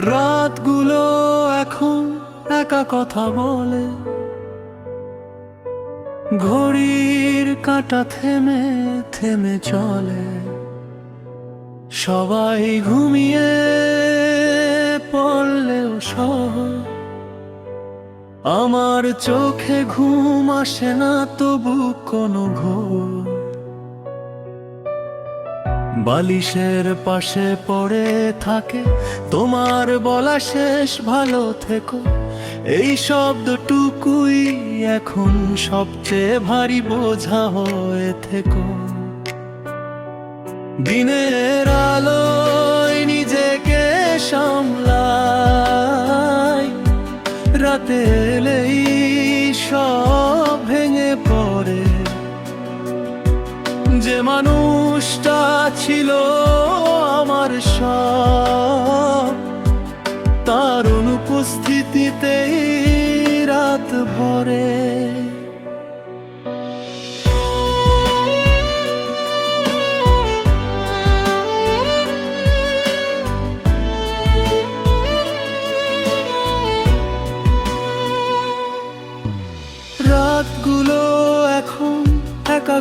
রাতগুলো এখন একা কথা বলে। ঘড়ির কাঁটা থেমে থেমে চলে। সবাই ঘুমিয়ে পড়লেও সহ আমার চোখে ঘুম আসে না, তবু কোনো ঘোর। বালিশের পাশে পড়ে থাকে। তোমার বলা শেষ, ভালো থেকো। এই শব্দটুকুই এখন সবচেয়ে ভারী বোঝা হয়ে থেকো। দিনের আলোয় মানুষটা ছিল আমার সব। তার অনুপস্থিতিতেই রাত ভরে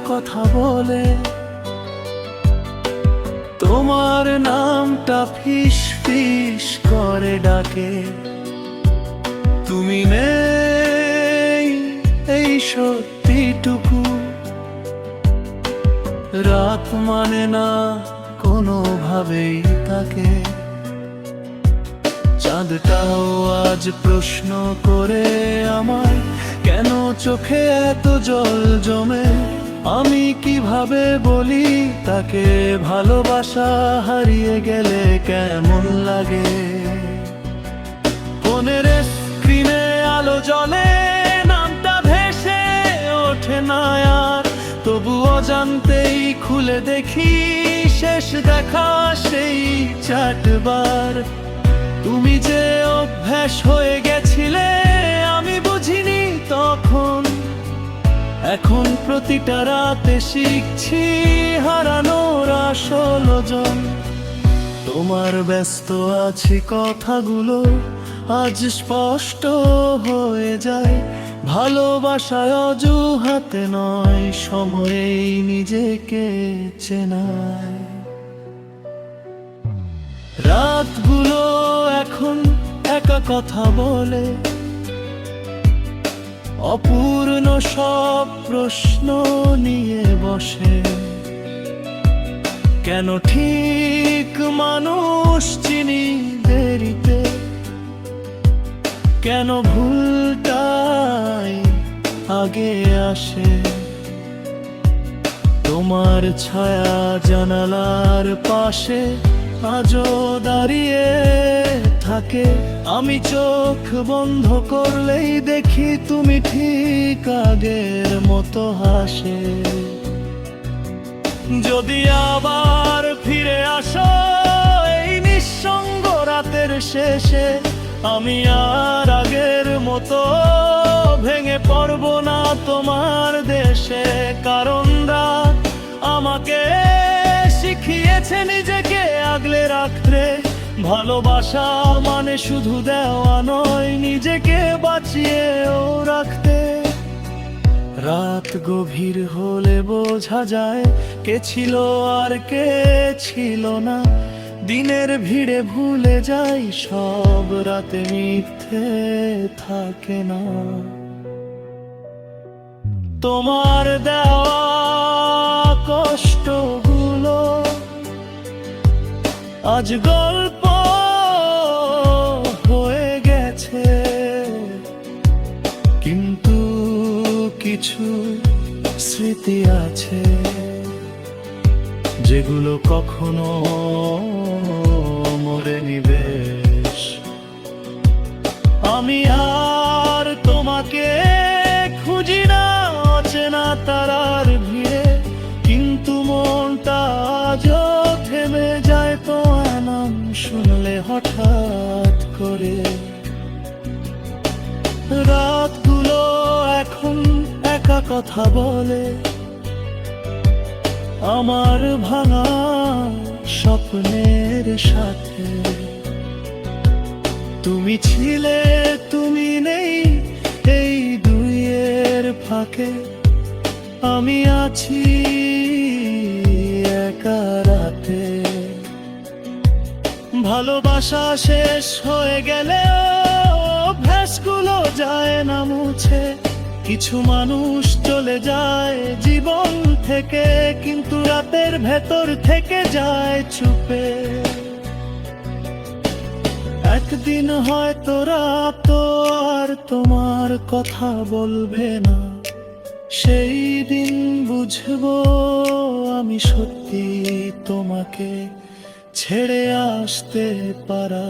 কথা বলে। তোমার নামটা ফিস ফিস করে ডাকে। তুমি নেই এই সত্যিটুকু। রাত মানে না, কোনোভাবেই তাকে। চাঁদটাও আজ প্রশ্ন করে আমার কেন চোখে এত জল জমে? আমি কীভাবে বলি, তাকে ভালোবাসা হারিয়ে গেলে কেমন লাগে? ফোনের স্ক্রিনে আলো জ্বলে, নামটা ভেসে ওঠে না আর। তবু অজান্তেই খুলে দেখি, শেষ দেখা সেই চাটবার তুমি যে অভ্যাস হয়ে গেছিলে এখন প্রতিটা রাতে শিখছি হারানোর আসল ওজন তোমার ব্যস্ত আছি কথাগুলো আজ স্পষ্ট হয়ে যায়। ভালোবাসায় অজুহাতে নয়, সময়েই নিজেকে চেনায়। রাতগুলো এখন একা কথা বলে অপূর্ণ সব প্রশ্ন নিয়ে বসে। কেন ঠিক মানুষ চিনি দেরিতে? কেন ভুলটাই আগে আসে? তোমার ছায়া জানালার পাশে আজও দাঁড়িয়ে থাকে। আমি চোখ বন্ধ করলেই দেখি তুমি ঠিক আগের মতো হাসে। যদি আবার ফিরে আসো এই নিঃসঙ্গ রাতের শেষে, আমি আর আগের মতো ভেঙে পড়ব না তোমার দেশে। কারণ রাত আমাকে শিখিয়েছে নিজেকে আগলে রাখতে ভালোবাসা মানে শুধু দেওয়া নয়, নিজেকে বাঁচিয়েও রাখতে। রাত গভীর হলে বোঝা যায় কে ছিল আর কে ছিল না। দিনের ভিড়ে ভুলে যাই সব, রাতে মিথ্যে থাকে না। তোমার দেওয়া কষ্টগুলো আজ গল্প কখনো মরে নিবেশ আমি আর তোমাকে খুঁজি না, অচেনা তারার ভিড়ে। কিন্তু মনটা আজও থেমে যায় তো নাম শুনলে হঠাৎ করে। রাতগুলো এখন একা কথা বলে। আমার ভাঙা স্বপ্নের সাথে। তুমি ছিলে, তুমি নেই এই দুইয়ের ফাঁকে। আমি আছি একা রাতে। ভালোবাসা শেষ হয়ে গেলে ভ্যাসগুলো যায় না মুছে। কিছু মানুষ চলে যায় জীবন থেকে, কিন্তু রাতের ভেতর থেকে যায় চুপে। একদিন হয়তো রাত আর তোমার কথা বলবে না। সেই দিন বুঝব আমি সত্যি তোমাকে ছেড়ে আসতে পারা।